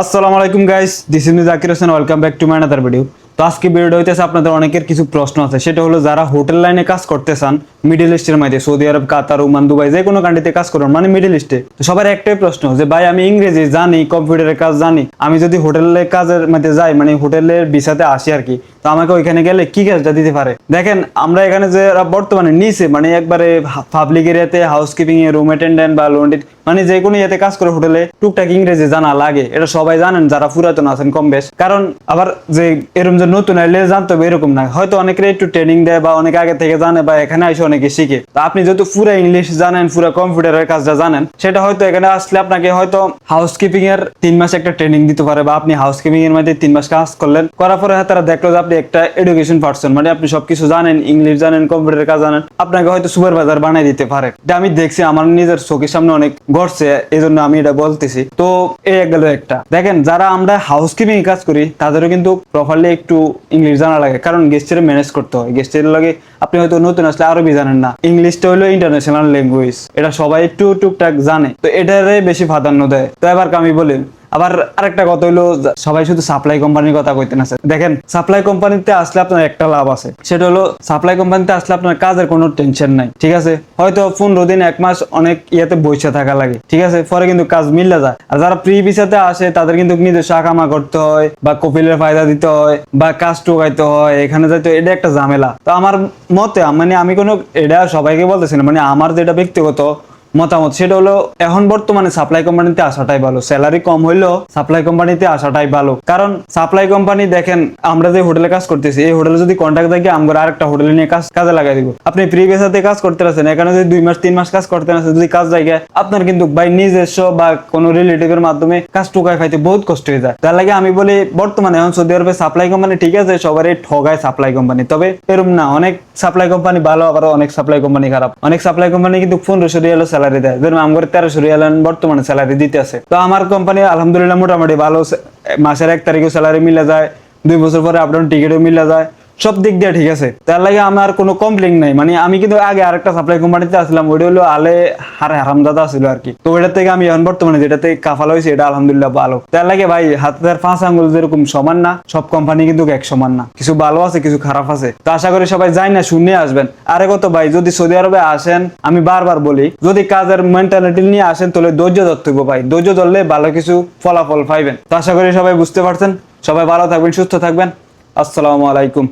আসসালামু আলাইকুম guys this is Zakir Hossain welcome back to my other video তো আজকে ভিডিওটা হইতেছে আপনাদের অনেকের কিছু প্রশ্ন আছে, সেটা হলো যারা হোটেল লাইনে কাজ করতে চান মিডিল ইস্টের মধ্যে Saudi Arab Qatar Oman Dubai যে কোনো কান্ট্রিতে কাজ করেন মানে মিডিল ইস্টে তো সবার একটাই প্রশ্ন যে, ভাই, আমি ইংরেজি জানি কম্পিউটারের কাজ জানি, আমি যদি হোটেলের কাজের মধ্যে যাই মানে হোটেলের ভিসাতে আসি আর কি, তো আমাকে ওইখানে গেলে কি কাজটা দিতে পারে? দেখেন, আমরা এখানে যে বর্তমানে নিচে মানে একবারে পাবলিক এরিয়াতে হাউসকিপিং এ রুম অ্যাটেন্ডেন্ট বা লন্ড্রি মানে যে কোনো ইয়েতে কাজ করে হোটেলে টুকটাক ইংরেজি জানা লাগে। এটা সবাই জানেন, যারা পুরাতন আছেন কম বেশ। কারণ আবার যে এরকম যে নতুন আইলে জানতে হবে এরকম না। হয়তো অনেকে একটু ট্রেনিং দেয় বা অনেক আগে থেকে জানে বা এখানে এসে অনেকে শিখে তো আপনি যেহেতু পুরো ইংলিশ জানেন, পুরো কম্পিউটারের কাজটা জানেন, সেটা হয়তো এখানে আসলে আপনাকে হয়তো হাউসকিপিং এর তিন মাস একটা ট্রেনিং দিতে পারে বা আপনি হাউসকিপিং এর মধ্যে তিন মাস কাজ করলেন, করার পরে তারা দেখল যে আপনি একটা এডুকেশন পার্সন মানে আপনি সবকিছু জানেন ইংলিশ জানেন কম্পিউটারের কাজ জানেন, আপনাকে হয়তো সুপারভাইজার বানাই দিতে পারে। এটা আমি দেখছি আমার নিজের চোখের সামনে অনেক ঘটছে এই জন্য আমি এটা বলতেছি। তো এই গেল একটা। দেখেন, যারা আমরা হাউসকিপিং কাজ করি, তাদেরও কিন্তু প্রপারলি একটু ইংলিশ জানা লাগে, কারণ গেস্টের ম্যানেজ করতে হয়। গেস্টের লাগে আপনি হয়তো নতুন আসলে আরবি জানেন। না। ইংলিশটা হলো ইন্টারন্যাশনাল ল্যাঙ্গুয়েজ এটা সবাই একটু টুকটাক জানে। তো এটারে বেশি প্রাধান্য দেয়। তো এবার আমি বলি আবার আরেকটা কথা হইল, সবাই শুধু সাপ্লাই কোম্পানির কথা কইতেন আছে দেখেন সাপ্লাই কোম্পানিতে আসলে আপনার একটা লাভ আছে। সেটা হলো সাপ্লাই কোম্পানিতে আসলে আপনার কাজের কোনো টেনশন নাই, ঠিক আছে? হয়তো পনেরো দিন, এক মাস অনেক ইয়েতে বসে থাকা লাগে, ঠিক আছে? পরে কিন্তু কাজ মিললে যায়। আর যারা প্রি ভিসাতে আসে, তাদের কিন্তু নিজস্ব আকামা করতে হয়, বা কপিলের ফায়দা দিতে হয়, বা কাজ টোকাইতে হয়, এখানে যাইতে এটা একটা ঝামেলা। তো আমার মতে মানে আমি কোনো, এটা সবাইকে বলতেছি না মানে আমার যেটা ব্যক্তিগত মতামত। সেটা হলো, এখন বর্তমানে সাপ্লাই কোম্পানিতে আসাটাই ভালো স্যালারি কম হইলেও সাপ্লাই কোম্পানিতে আসাটাই ভালো। কারণ সাপ্লাই কোম্পানি দেখেন, আমরা যে হোটেলে কাজ করতেছি, এই হোটেলে যদি কন্ট্যাক্ট থাকে, আমরা আরেকটা হোটেলে নিয়ে কাজ, কাজে লাগাই দিব। আপনি প্রিভিয়াস হাতে কাজ করতে আছেন, এখানে যদি দুই মাস, তিন মাস কাজ করতে আছেন, যদি কাজ জায়গায় আপনার কিন্তু বাই নিজস্ব বা কোনো রিলেটিভের মাধ্যমে কাজ টুকায় খাইতে বহুত কষ্ট হয়ে যায়। তার লাগে আমি বলি, বর্তমানে এখন সৌদি আরবে সাপ্লাই কোম্পানি ঠিক আছে, সবারই ঠগায় সাপ্লাই কোম্পানি তবে এরম না, অনেক সাপ্লাই কোম্পানি ভালো আবার অনেক সাপ্লাই কোম্পানি খারাপ। অনেক সাপ্লাই কোম্পানি কিন্তু পনেরোশো রিয়াল স্যালারি দেয়। ধরুন আমার তেরোশো রিয়াল বর্তমানে স্যালারি দিতে আছে। তো আমার কোম্পানি আলহামদুলিল্লাহ মোটামুটি ভালো মাসের এক তারিখে স্যালারি মিলে যায়, দুই বছর পরে আপডাউন টিকিটও মিলে যায়। সব দিক দিয়ে ঠিক আছে। তার লাগে আমার কোনো কমপ্লেন নাই। মানে আমি কিন্তু আগে আরেকটা সাপ্লাই কোম্পানিতে আসলাম ওইটা হলো আলে হারে হারামদাদা ছিল আর কি। তো ওইটার থেকে আমি এখন বর্তমানে যেটাতে কাফাল হয়েছে, এটা আলহামদুলিল্লাহ ভালো। তার লাগে ভাই হাতের পাঁচ আঙ্গুল যেরকম সমান না, সব কোম্পানি কিন্তু এক সমান না। কিছু ভালো আছে, কিছু খারাপ আছে। তো আশা করি সবাই যাই না, শুনে আসবেন। আরে কত ভাই, যদি সৌদি আরবে আসেন, আমি বারবার বলি, যদি কাজের মেন্টালিটি নিয়ে আসেন, তাহলে ধৈর্য ধরতে ভাই। ধৈর্য ধরলে ভালো কিছু ফলাফল পাইবেন। তো আশা করি সবাই বুঝতে পারছেন। সবাই ভালো থাকবেন, সুস্থ থাকবেন। আসসালামু আলাইকুম।